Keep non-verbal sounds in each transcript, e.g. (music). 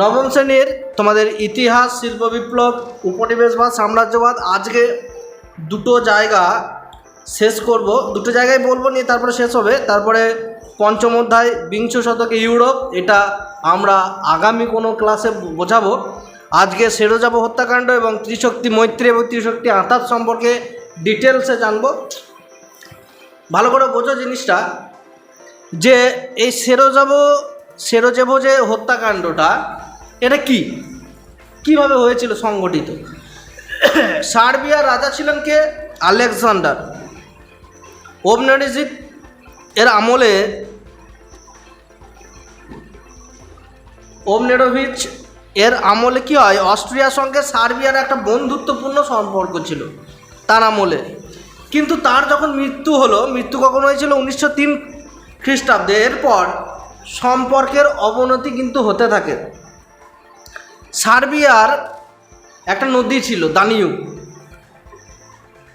নবম শ্রেণির তোমাদের ইতিহাস, শিল্প বিপ্লব, উপনিবেশবাদ, সাম্রাজ্যবাদ, আজকে দুটো জায়গা শেষ করব। দুটো জায়গায় বলব নিয়ে তারপরে শেষ হবে। তারপরে পঞ্চম অধ্যায়, বিংশ শতকে ইউরোপ, এটা আমরা আগামী কোনো ক্লাসে বোঝাবো। আজকে সেরোজাব হত্যাকাণ্ড এবং ত্রিশক্তি মৈত্রী এবং ত্রিশক্তি আঁতাত সম্পর্কে ডিটেলসে জানব। ভালো করে বোঝো জিনিসটা, যে এই সেরোজাব সেরোজেব যে হত্যাকাণ্ডটা এটা কি? কীভাবে হয়েছিল সংগঠিত? সার্বিয়ার রাজা ছিলেন কে? আলেকজান্ডার। ওবনারিজিক এর আমলে ওমনেডোভিচ এর আমলে কি হয়? অস্ট্রিয়ার সঙ্গে সার্বিয়ার একটা বন্ধুত্বপূর্ণ সম্পর্ক ছিল তার আমলে। কিন্তু তার যখন মৃত্যু হলো, মৃত্যু কখন হয়েছিল? উনিশশো তিন খ্রিস্টাব্দে। এরপর সম্পর্কের অবনতি কিন্তু হতে থাকে। সার্বিয়ার একটা নদী ছিল, দানিউ।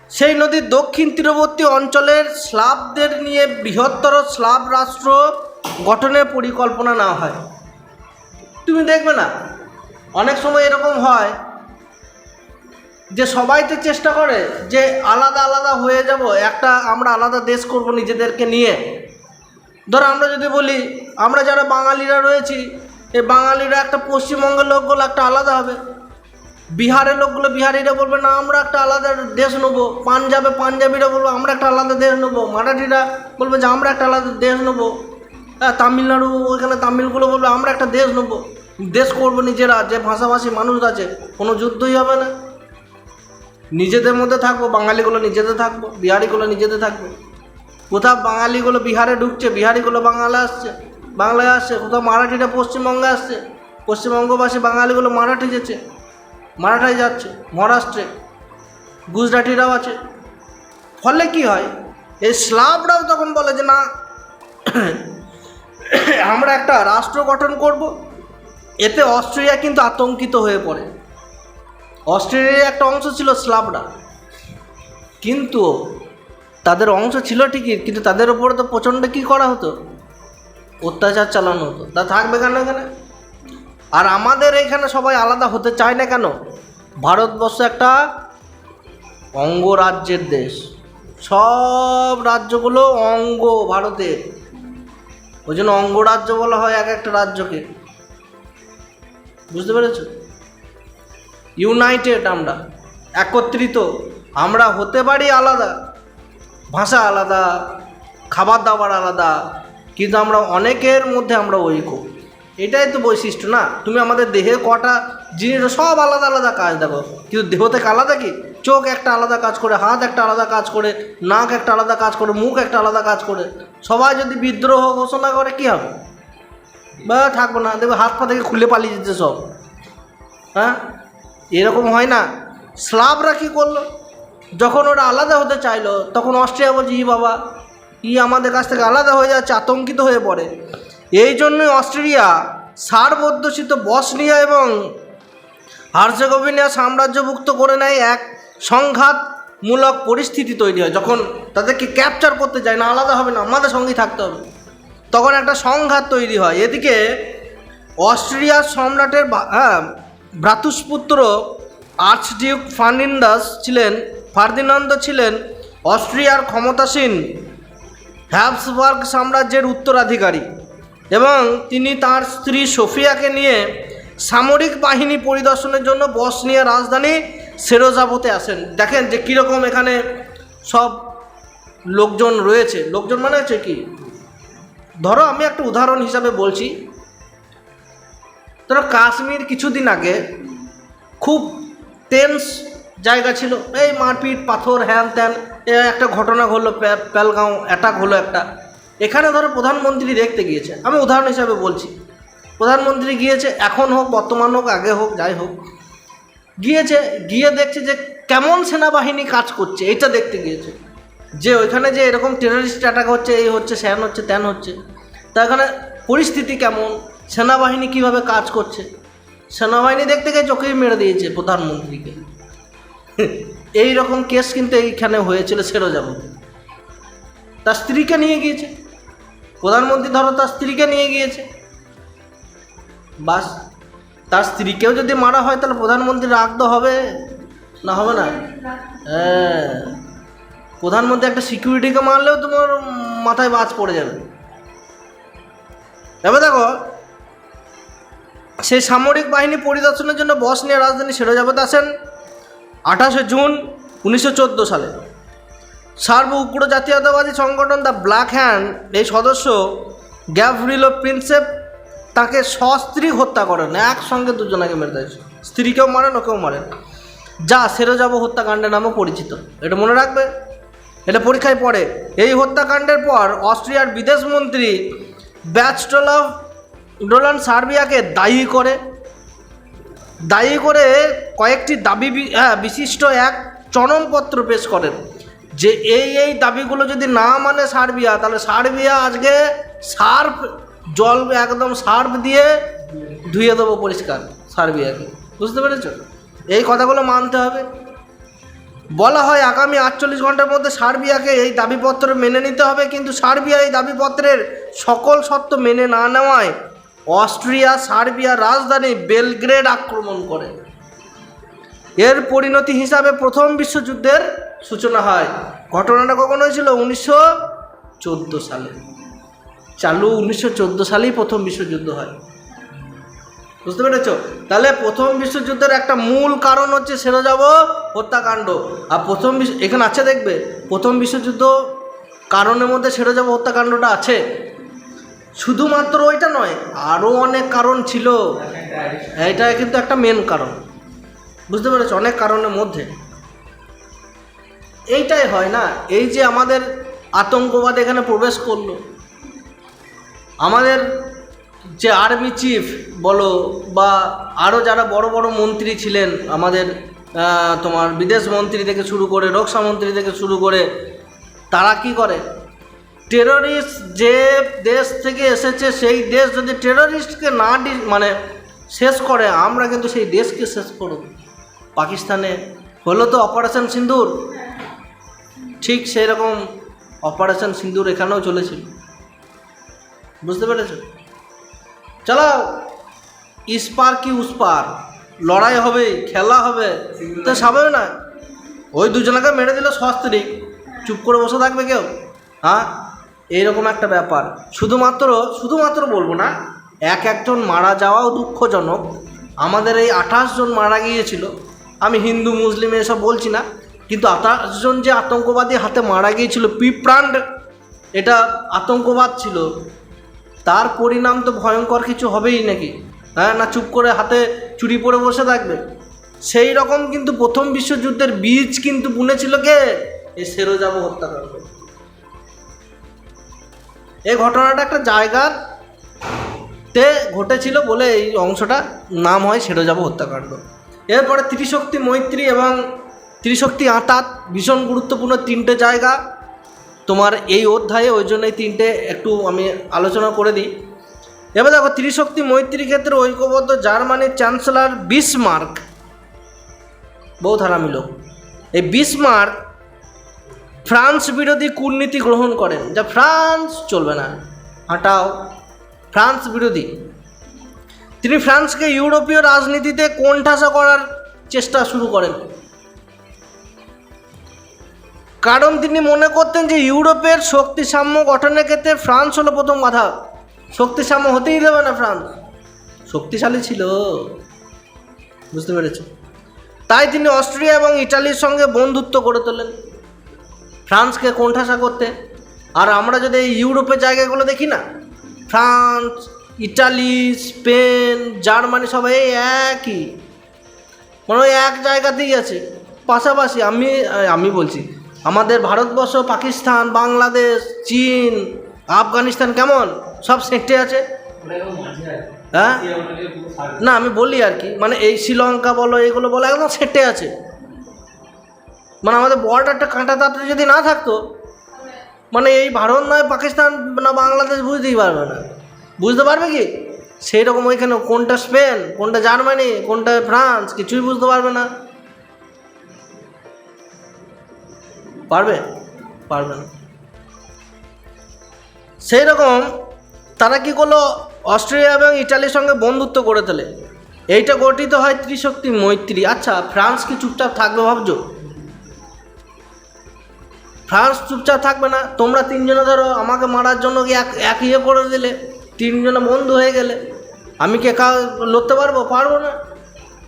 সেই নদীর দক্ষিণ তীরবর্তী অঞ্চলের স্লাবদের নিয়ে বৃহত্তর স্লাব রাষ্ট্র গঠনের পরিকল্পনা না হয়। তুমি দেখবে না, অনেক সময় এরকম হয় যে সবাই তো চেষ্টা করে যে আলাদা আলাদা হয়ে যাব, একটা আমরা আলাদা দেশ করব নিজেদেরকে নিয়ে। ধরো আমরা যদি বলি, আমরা যারা বাঙালিরা রয়েছি এই বাঙালিরা একটা পশ্চিমবঙ্গের লোকগুলো একটা আলাদা হবে। বিহারের লোকগুলো বিহারিরা বলবে, না, আমরা একটা আলাদা দেশ নেব। পাঞ্জাবে পাঞ্জাবিরা বলব, আমরা একটা আলাদা দেশ নেব। মারাঠিরা বলবে যে, আমরা একটা আলাদা দেশ নেব। তামিলনাড়ু ওইখানে তামিলগুলো বলবে, আমরা একটা দেশ নেব। দেশ করব নিজেরা, যে ভাষাভাষী মানুষ আছে, কোনো যুদ্ধই হবে না। নিজেদের মধ্যে থাকব, বাঙালিগুলো নিজেদের থাকব, বিহারিগুলো নিজেদের থাকব। কোথাও বাঙালিগুলো বিহারে ঢুকছে, বিহারিগুলো বাংলা আসছে। বাংলায় আসছে, কোথাও মারাঠিটা পশ্চিমবঙ্গে আসছে। পশ্চিমবঙ্গবাসী বাঙালিগুলো মারাঠি যেছে মারাঠায় যাচ্ছে, মহারাষ্ট্রে, গুজরাটিরাও আছে। ফলে কি হয়, এই স্লাবরাও তখন বলে যে না, আমরা একটা রাষ্ট্র গঠন করব, এতে অস্ট্রেলিয়া কিন্তু আতঙ্কিত হয়ে পড়ে। অস্ট্রেলিয়ার একটা অংশ ছিল স্লাবরা কিন্তু তাদের অংশ ছিল ঠিকই, কিন্তু তাদের উপরে তো প্রচণ্ড কী করা হতো? অত্যাচার চালানো হতো। তা থাকবে কেন এখানে? আর আমাদের এখানে সবাই আলাদা হতে চায় না কেন? ভারতবর্ষ একটা অঙ্গরাজ্যের দেশ। সব রাজ্যগুলো অঙ্গ ভারতের। ওই জন্য অঙ্গরাজ্য বলা হয় এক একটা রাজ্যকে। বুঝতে পেরেছ? ইউনাইটেড আমরা, একত্রিত। আমরা হতে পারি আলাদা। ভাষা আলাদা, খাবার দাবার আলাদা। কিন্তু আমরা অনেকের মধ্যে আমরা ঐক্য। এটাই তো বৈশিষ্ট্য না? তুমি আমাদের দেহে কটা জিনিস সব আলাদা আলাদা কাজ, দেখো। কিন্তু দেহ থেকে আলাদা কি? চোখ একটা আলাদা কাজ করে, হাত একটা আলাদা কাজ করে, নাক একটা আলাদা কাজ করে, মুখ একটা আলাদা কাজ করে। সবাই যদি বিদ্রোহ ঘোষণা করে, কি হবে? বা থাকব না দেখবে হাত পা থেকে খুলে পালিয়ে যেতে সব। হ্যাঁ? এরকম হয় না। স্লাবরা কী করল? যখন ওরা আলাদা হতে চাইলো, তখন অস্ট্রিয়া বলছে, ই বাবা ই আমাদের কাছ থেকে আলাদা হয়ে যাচ্ছে, আতঙ্কিত হয়ে পড়ে। এই জন্যই অস্ট্রেলিয়া সার্ব অধ্যুষিত বসনিয়া এবং হার্জেগোভিনিয়া সাম্রাজ্যভুক্ত করে নেয় এক সংঘাতমূলক পরিস্থিতি তৈরি হয়, যখন তাদেরকে ক্যাপচার করতে যায়, না আলাদা হবে না, আমাদের সঙ্গেই থাকতে হবে। তখন একটা সংঘাত তৈরি হয়। এদিকে অস্ট্রিয়ার সম্রাটের হ্যাঁ ভ্রাতুষ্পুত্র আর্চডিউক ফার্নিন্দাস ছিলেন, ফার্দিনান্দ ছিলেন অস্ট্রিয়ার ক্ষমতাসীন হ্যাবসবার্গ সাম্রাজ্যের উত্তরাধিকারী এবং তিনি তার স্ত্রী সোফিয়াকে নিয়ে সামরিক বাহিনী পরিদর্শনের জন্য বসনিয়া রাজধানী সেরোজাবতে আসেন। দেখেন যে কীরকম এখানে সব লোকজন রয়েছে। লোকজন মানে হচ্ছে কি? ধরো আমি একটা উদাহরণ হিসাবে বলছি। ধরো কাশ্মীর কিছুদিন আগে খুব টেন্স জায়গা ছিল। এই মারপিট, পাথর হ্যান ত্যান একটা ঘটনা ঘটলো প্যা- প্যালগাঁও অ্যাটাক হলো একটা। এখানে ধরো প্রধানমন্ত্রী দেখতে গিয়েছে। আমি উদাহরণ হিসাবে বলছি, প্রধানমন্ত্রী গিয়েছে, এখন হোক, বর্তমান হোক, আগে হোক, যাই হোক। গিয়েছে, গিয়ে দেখছে যে কেমন সেনাবাহিনী কাজ করছে, এটা দেখতে গিয়েছে। যে ওইখানে যে এরকম টেররিস্ট অ্যাটাক হচ্ছে, এই হচ্ছে, স্যান হচ্ছে, ত্যান হচ্ছে। তা এখানে পরিস্থিতি কেমন? সেনাবাহিনী কীভাবে কাজ করছে? সেনাবাহিনী দেখতে গিয়ে চোখেই মেরে দিয়েছে প্রধানমন্ত্রীকে। এই রকম কেস কিন্তু এইখানে হয়েছিল সেরো যাব তার স্ত্রীকে নিয়ে গিয়েছে। প্রধানমন্ত্রী ধরো তার স্ত্রীকে নিয়ে গিয়েছে। বাস, তার স্ত্রীকেও যদি মারা হয় তাহলে প্রধানমন্ত্রী রাগ তো হবে, না হবে না? হ্যাঁ। প্রধানমন্ত্রী একটা সিকিউরিটিকে মারলেও তোমার মাথায় বাজ পড়ে যাবে। এবার দেখো সেই সামরিক বাহিনী পরিদর্শনের জন্য বস নিয়ে রাজধানী সেরোজাবাদে আসেন। আঠাশে জুন উনিশশো চোদ্দ সালে। সার্ব উগ্র জাতীয়তাবাদী সংগঠন দ্য ব্ল্যাক হ্যান্ড এই সদস্য গ্যাভরিলো প্রিন্সেপ তাকে সস্ত্রী হত্যা করেন। একসঙ্গে দুজনাকে মেরে দেয় স্ত্রীকেও মারেন, ওকেও মারেন। যা সেরোজাবো হত্যাকাণ্ডে নামে পরিচিত। এটা মনে রাখবে? এটা পরীক্ষায় পড়ে। এই হত্যাকাণ্ডের পর অস্ট্রিয়ার বিদেশমন্ত্রী ব্যাচটলভ ডোলান সার্বিয়াকে দায়ী করে দায়ী করে কয়েকটি দাবি হ্যাঁ বিশিষ্ট এক চরমপত্র পেশ করেন যে এই এই দাবিগুলো যদি না মানে সার্বিয়া, তাহলে সার্বিয়া আজকে সার্ফ, জল একদম সার্ফ দিয়ে ধুয়ে দেবো পরিষ্কার সার্বিয়াকে। বুঝতে পেরেছ? এই কথাগুলো মানতে হবে। বলা হয় আগামী আটচল্লিশ ঘণ্টার মধ্যে সার্বিয়াকে এই দাবিপত্র মেনে নিতে হবে, কিন্তু সার্বিয়া এই দাবিপত্রের সকল শর্ত মেনে না নেওয়ায় অস্ট্রিয়া, সার্বিয়া রাজধানী বেলগ্রেড আক্রমণ করে। এর পরিণতি হিসাবে প্রথম বিশ্বযুদ্ধের সূচনা হয়। ঘটনাটা কখন হয়েছিল? উনিশশো চোদ্দ সালে। চালু উনিশশো চোদ্দ সালেই প্রথম বিশ্বযুদ্ধ হয়। বুঝতে পেরেছ? তাহলে প্রথম বিশ্বযুদ্ধের একটা মূল কারণ হচ্ছে সেরোজাব হত্যাকাণ্ড। আর প্রথম বিশ্ব এখানে আছে দেখবে, প্রথম বিশ্বযুদ্ধ কারণের মধ্যে সেরে যাব হত্যাকাণ্ডটা আছে। শুধুমাত্র ওইটা নয় আরও অনেক কারণ ছিল। এইটা কিন্তু একটা মেন কারণ। বুঝতে পেরেছ? অনেক কারণের মধ্যে। এইটাই হয় না, এই যে আমাদের আতঙ্কবাদ এখানে প্রবেশ করল। আমাদের যে আর্মি চিফ বলো বা আরও যারা বড় বড় মন্ত্রী ছিলেন, আমাদের তোমার বিদেশ মন্ত্রী থেকে শুরু করে রক্ষা মন্ত্রী থেকে শুরু করে, তারা কি করে? টেররিস্ট যে দেশ থেকে এসেছে সেই দেশ যদি টেররিস্টকে না ডি- মানে শেষ করে আমরা কিন্তু সেই দেশকে শেষ করব। পাকিস্তানে হলো তো অপারেশন সিন্দুর। ঠিক সেই রকম অপারেশন সিন্দুর এখানেও চলেছিল। বুঝতে পেরেছ? চালাও। ইস্পার কি উসপার? লড়াই হবে খেলা হবে তো স্বাভাবিক না ওই দুজনকে মেরে দিল সস্ত্রিক। চুপ করে বসে থাকবে কেউ? হ্যাঁ? এইরকম একটা ব্যাপার। শুধুমাত্র শুধুমাত্র বলব না, এক একজন মারা যাওয়াও দুঃখজনক। আমাদের এই আঠাশ জন মারা গিয়েছিল। আমি হিন্দু, মুসলিম এসব বলছি না, কিন্তু আঠাশ জন যে আতঙ্কবাদী হাতে মারা গিয়েছিল, পিপ্রান্ড, এটা আতঙ্কবাদ ছিল। তার পরিণাম তো ভয়ঙ্কর কিছু হবেই নাকি? হ্যাঁ না চুপ করে হাতে চুরি পরে বসে থাকবে? সেই রকম কিন্তু প্রথম বিশ্বযুদ্ধের বীজ কিন্তু বুনেছিল কে? এই সেরোজাবো হত্যাকাণ্ড। এই ঘটনাটা একটা জায়গার তে ঘটেছিল বলে এই অংশটা নাম হয় সেটা যাব হত্যাকাণ্ড। এরপরে ত্রিশক্তি মৈত্রী এবং ত্রিশক্তি আঁতাত ভীষণ গুরুত্বপূর্ণ তিনটে জায়গা। তোমার এই অধ্যায়ে ওই জন্য এই তিনটে একটু আমি আলোচনা করে দিই। এবার দেখো, ত্রিশক্তি মৈত্রী ক্ষেত্রে ঐক্যবদ্ধ জার্মানির চ্যান্সেলর বিসমার্ক বহুত হারামি লোক এই বিসমার্ক ফ্রান্স বিরোধী কূটনীতি গ্রহণ করেন। যা ফ্রান্স চলবে না। হাঁটাও। ফ্রান্স বিরোধী। তিনি ফ্রান্সকে ইউরোপীয় রাজনীতিতে কোণঠাসা করার চেষ্টা শুরু করেন। কারণ তিনি মনে করতেন যে ইউরোপের শক্তি সাম্য গঠনের ক্ষেত্রে ফ্রান্স হলো প্রথম বাধা। শক্তি সাম্য হতেই দেবে না ফ্রান্স। শক্তিশালী ছিল। বুঝতে পেরেছ? তাই তিনি অস্ট্রিয়া এবং ইটালির সঙ্গে বন্ধুত্ব গড়ে তোলেন। ফ্রান্সকে কোণঠাসা করতে। আর আমরা যদি এই ইউরোপের জায়গাগুলো দেখি না, ফ্রান্স, ইটালি, স্পেন, জার্মানি সবাই একই। মানে ওই এক জায়গাতেই আছে। পাশাপাশি আমি আমি বলছি, আমাদের ভারতবর্ষ, পাকিস্তান, বাংলাদেশ, চীন, আফগানিস্তান কেমন? সব সেটে আছে। হ্যাঁ? না, আমি বলি আর কি। মানে এই শ্রীলঙ্কা বলো এগুলো বলো, একদম সেটে আছে। মানে আমাদের বর্ডারটা কাঁটা তাতে যদি না থাকতো মানে এই ভারত নয়, পাকিস্তান না বাংলাদেশ বুঝতেই পারবে না। বুঝতে পারবে কি? সেই রকম ওইখানে কোনটা স্পেন, কোনটা জার্মানি, কোনটা ফ্রান্স, কিছুই বুঝতে পারবে না। পারবে? পারবে না। সেই রকম তারা কি করল? অস্ট্রেলিয়া এবং ইটালির সঙ্গে বন্ধুত্ব করে তোলে। এইটা গঠিত হয় ত্রিশক্তি মৈত্রী। আচ্ছা ফ্রান্স কি চুপচাপ থাকবে ভাবছ? ফ্রান্স চুপচাপ থাকবে না। তোমরা তিনজনে ধরো, আমাকে মারার জন্য কি এক এক ইয়ে করে দিলে? তিনজনে বন্ধু হয়ে গেলে। আমি কি একা লড়তে পারব? পারব না।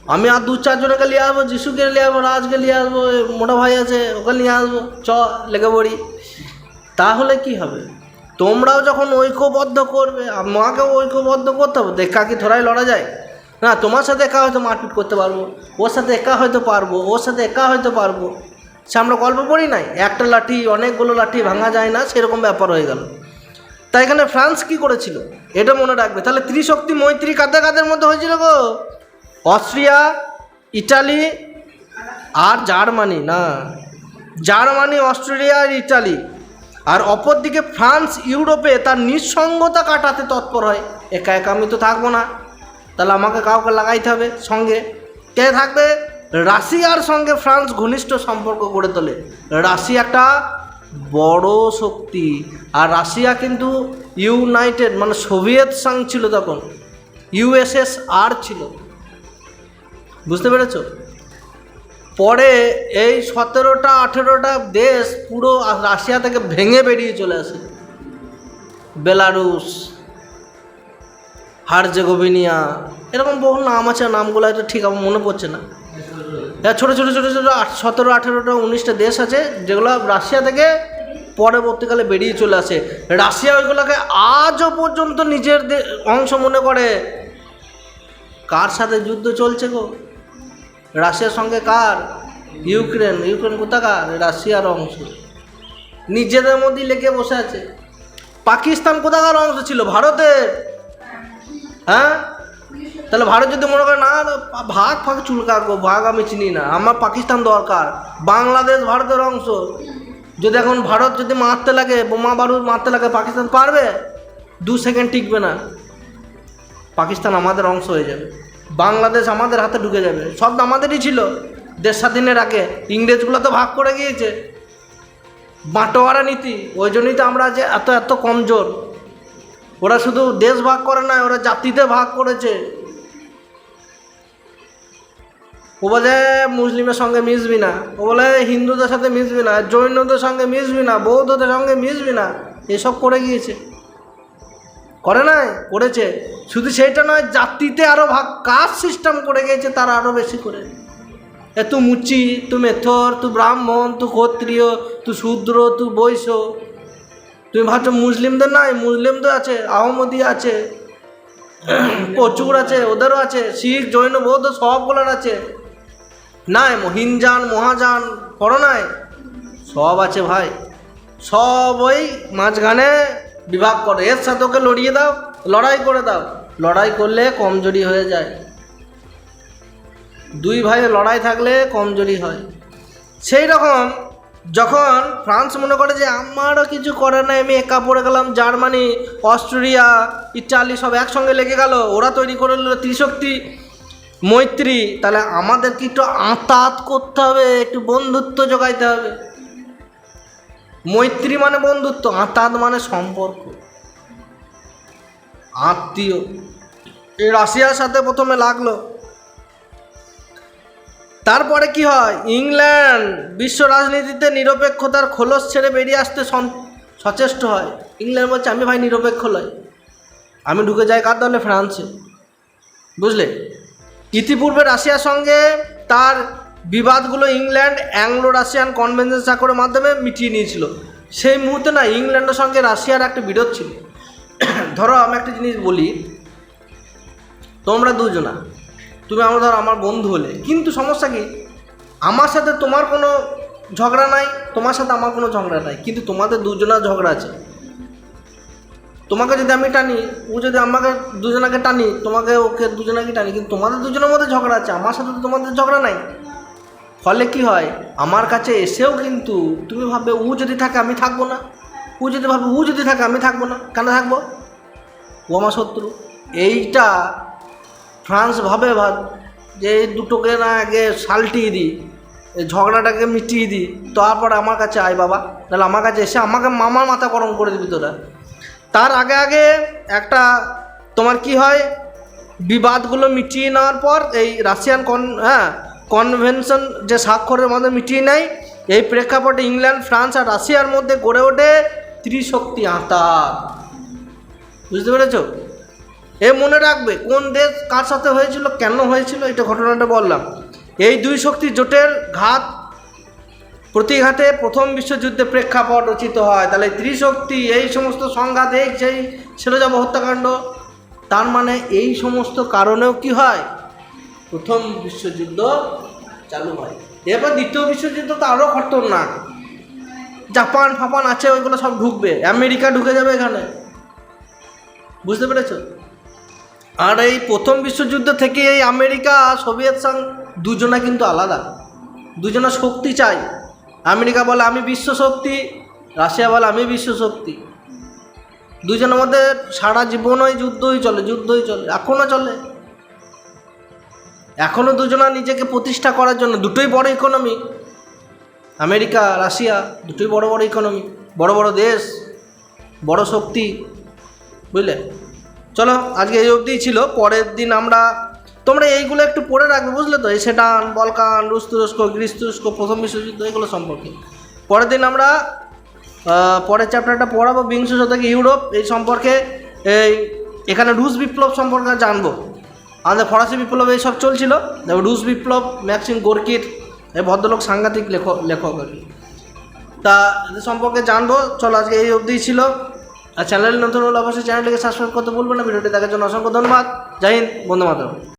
আমি আর দু চারজনকে নিয়ে আসব, যিশুকে নিয়ে আসব, রাজকে নিয়ে আসব মোটা ভাই আছে, ওকে নিয়ে আসব। চ, লেগে পড়ি। তাহলে কি হবে? তোমরাও যখন ঐক্যবদ্ধ করবে, আমাকেও ঐক্যবদ্ধ করতে হবে। দেখা কি থোড়াই লড়া যায়? না, তোমার সাথে একা হয়তো মারপিট করতে পারব। ওর সাথে একা হয়তো পারব, ওর সাথে একা হয়তো পারব। সে আমরা গল্প পড়ি নাই। একটা লাঠি, অনেকগুলো লাঠি ভাঙা যায় না, সেরকম ব্যাপার হয়ে গেল। তাই এখানে ফ্রান্স কি করেছিল? এটা মনে রাখবে। তাহলে ত্রিশক্তি মৈত্রী কাদের কাদের মধ্যে হয়েছিল গো? অস্ট্রিয়া, ইটালি আর জার্মানি, না। জার্মানি অস্ট্রেলিয়া আর ইটালি। আর অপরদিকে ফ্রান্স, ইউরোপে তার নিঃসঙ্গতা কাটাতে তৎপর হয়। একা একা আমি তো থাকব না। তাহলে আমাকে কাউকে লাগাইতে হবে সঙ্গে। কে থাকবে? রাশিয়ার সঙ্গে ফ্রান্স ঘনিষ্ঠ সম্পর্ক গড়ে তোলে। রাশিয়া একটা বড় শক্তি, আর রাশিয়া কিন্তু ইউনাইটেড মানে সোভিয়েত সংঘ ছিল তখন ইউএসএসআর ছিল। বুঝতে পেরেছ? পরে এই সতেরোটা, আঠেরোটা দেশ পুরো রাশিয়া থেকে ভেঙে বেরিয়ে চলে আসে। বেলারুস হারজেগোভিনিয়া, এরকম বহু নাম আছে, নামগুলো হয়তো ঠিক আমার মনে পড়ছে না। ছোটো ছোটো ছোটো ছোটো সতেরো, আঠেরোটা, উনিশটা দেশ আছে, যেগুলো রাশিয়া থেকে পরবর্তীকালে বেরিয়ে চলে আসে। রাশিয়া ওইগুলোকে আজও পর্যন্ত নিজের অংশ মনে করে। কার সাথে যুদ্ধ চলছে গো? রাশিয়ার সঙ্গে কার? ইউক্রেন ইউক্রেন কোথাকার? রাশিয়ার অংশ। নিজেদের মধ্যেই লেগে বসে আছে। পাকিস্তান কোথাকার অংশ ছিল? ভারতের। হ্যাঁ? তাহলে ভারত যদি মনে করে, না ভাগ, ফাগ চুলকাকো ভাগ আমি চিনি না, আমার পাকিস্তান দরকার, বাংলাদেশ ভারতের অংশ। যদি এখন ভারত যদি মারতে লাগে, বোমা বারুদ মারতে লাগে, পাকিস্তান পারবে? দু সেকেন্ড টিকবে না। পাকিস্তান আমাদের অংশ হয়ে যাবে। বাংলাদেশ আমাদের হাতে ঢুকে যাবে। সব আমাদেরই ছিল। দেশ স্বাধীনের আগে। ইংরেজগুলো তো ভাগ করে গিয়েছে। বাঁটোয়ারা নীতি, ওই জন্যই তো আমরা যে এত এত কমজোর। ওরা শুধু দেশ ভাগ করে না ওরা জাতিতে ভাগ করেছে। ও বলে, মুসলিমের সঙ্গে মিশবি না। ও বলে, হিন্দুদের সাথে মিশবি না, জৈনদের সঙ্গে মিশবি না, বৌদ্ধদের সঙ্গে মিশবি না। এসব করে গিয়েছে। করে নাই, করেছে। শুধু সেইটা নয়, জাতিতে আরও ভাগ কাজ সিস্টেম করে গিয়েছে, তারা আরও বেশি করে। এ, তু মুচি, তু মেথর, তু ব্রাহ্মণ, তু ক্ষত্রিয়, তু শূদ্র, তু বৈশ্য। তুমি ভাবছ মুসলিমদের নাই, মুসলিমদের আছে, আহমদি আছে (clears throat) প্রচুর আছে, ওদেরও আছে, শিখ, জৈন, বৌদ্ধ সবগুলোর আছে। নাই হিনজান মহাজান করো নাই সব আছে ভাই। সব ওই মাঝখানে বিভাগ করে। এর সাথে ওকে লড়িয়ে দাও, লড়াই করে দাও। লড়াই করলে কমজোরি হয়ে যায়। দুই ভাইয়ের লড়াই থাকলে কমজোরি হয়। সেই রকম যখন ফ্রান্স মনে করে যে আমারও কিছু করে নাই, আমি একা পড়ে গেলাম, জার্মানি, অস্ট্রেলিয়া, ইটালি সব একসঙ্গে লেগে গেল, ওরা তৈরি করে নিল ত্রিশক্তি। মৈত্রী, তাহলে আমাদেরকে একটু আঁতাত করতে হবে, একটু বন্ধুত্ব জোগাইতে হবে। মৈত্রী মানে বন্ধুত্ব, আঁতাত মানে সম্পর্ক। আত্মীয়, এই রাশিয়ার সাথে প্রথমে লাগল। তারপরে কি হয়? ইংল্যান্ড বিশ্ব রাজনীতিতে নিরপেক্ষতার খোলস ছেড়ে বেরিয়ে আসতে সচেষ্ট হয়। ইংল্যান্ড বলছে, আমি ভাই নিরপেক্ষ নয় আমি ঢুকে যাই কার দলে? ফ্রান্সে। বুঝলে? ইতিপূর্বে রাশিয়ার সঙ্গে তার বিবাদগুলো ইংল্যান্ড অ্যাংলো রাশিয়ান কনভেনশন চাকরের মাধ্যমে মিটিয়ে নিয়েছিল। সেই মুহূর্তে না, ইংল্যান্ডের সঙ্গে রাশিয়ার একটা বিরোধ ছিল। ধরো আমি একটা জিনিস বলি, তোমরা দুজনা, তুমি আমার ধর আমার বন্ধু হলে, কিন্তু সমস্যা কি? আমার সাথে তোমার কোনো ঝগড়া নাই, তোমার সাথে আমার কোনো ঝগড়া নাই, কিন্তু তোমাদের দুজনের ঝগড়া আছে। তোমাকে যদি আমি টানি, ও যদি আমাকে দুজনাকে টানি, তোমাকে ওকে দুজনাকে টানি, কিন্তু তোমাদের দুজনের মধ্যে ঝগড়া আছে, আমার সাথে তো তোমাদের ঝগড়া নাই। ফলে কি হয়? আমার কাছে এসেও কিন্তু তুমি ভাববে, ও যদি থাকে আমি থাকব না। ও যদি ভাববে, ও যদি থাকে আমি থাকব না। কেন থাকব? ও আমার শত্রু। এইটা ফ্রান্স ভাবে ভাব, যে এই দুটোকে না আগে সালটিয়ে দিই ঝগড়াটাকে মিটিয়ে দিই, তারপর আমার কাছে আয় বাবা। তাহলে আমার কাছে এসে আমাকে মামার মাথা গরম করে দিবি তার। আগে আগে একটা তোমার কি হয়? বিবাদগুলো মিটিয়ে নেওয়ার পর এই রাশিয়ান কন হ্যাঁ কনভেনশন যে স্বাক্ষরের মাধ্যমে মিটিয়ে নেয়, এই প্রেক্ষাপটে ইংল্যান্ড, ফ্রান্স আর রাশিয়ার মধ্যে গড়ে ওঠে ত্রিশক্তি আঁতা। বুঝতে পেরেছ? এ মনে রাখবে কোন দেশ কার সাথে হয়েছিল, কেন হয়েছিল, এটা ঘটনাটা বললাম। এই দুই শক্তি জোটের ঘাত প্রতিঘাতে প্রথম বিশ্বযুদ্ধে প্রেক্ষাপট রচিত হয়। তাহলে ত্রিশক্তি, এই সমস্ত সংঘাত, এই সেই ছিল যাব হত্যাকাণ্ড, তার মানে এই সমস্ত কারণেও কি হয়? প্রথম বিশ্বযুদ্ধ চালু হয়। এরপর দ্বিতীয় বিশ্বযুদ্ধ তো আরও খতরনাক। জাপান, ফাপান আছে, ওইগুলো সব ঢুকবে। আমেরিকা ঢুকে যাবে এখানে। বুঝতে পেরেছ? আর এই প্রথম বিশ্বযুদ্ধ থেকে এই আমেরিকা, সোভিয়েত সাং দুজনা কিন্তু আলাদা। দুজনা শক্তি চাই। আমেরিকা বলে, আমি বিশ্ব শক্তি রাশিয়া বলে, আমি বিশ্ব শক্তি দুজনের মধ্যে সারা জীবনই যুদ্ধই চলে যুদ্ধই চলে এখনও চলে। এখনও দুজনা নিজেকে প্রতিষ্ঠা করার জন্য, দুটোই বড় ইকোনমি আমেরিকা, রাশিয়া, দুটোই বড় বড় ইকোনমি বড় বড় দেশ, বড় শক্তি, বুঝলে? চলো, আজকে এই অবধিই ছিল। পরের দিন আমরা তোমরা এইগুলো একটু পড়ে রাখবে, বুঝলে তো? এই সেটান বলকান রুশ তুরস্ক গ্রিস তুরস্ক প্রথম বিশ্বযুদ্ধ, এগুলো সম্পর্কে। পরের দিন আমরা পরের চ্যাপ্টারটা পড়াবো বিংশ শতকে ইউরোপ। এই সম্পর্কে, এই, এখানে রুশ বিপ্লব সম্পর্কে জানব। আমাদের ফরাসি বিপ্লব এইসব চলছিল। রুশ বিপ্লব, ম্যাক্সিম গোর্কির এই ভদ্রলোক, সাংঘাতিক লেখক লেখক আর কি। তা, এদের সম্পর্কে জানব। চলো, আজকে এই অবধিই ছিল। আর চ্যানেল নতুন হলে অবশ্যই চ্যানেলটিকে সাবস্ক্রাইব করতে ভুলবেন না। ভিডিওটি দেখার জন্য অসংখ্য ধন্যবাদ। জয় হিন্দ বন্ধু মাতরম।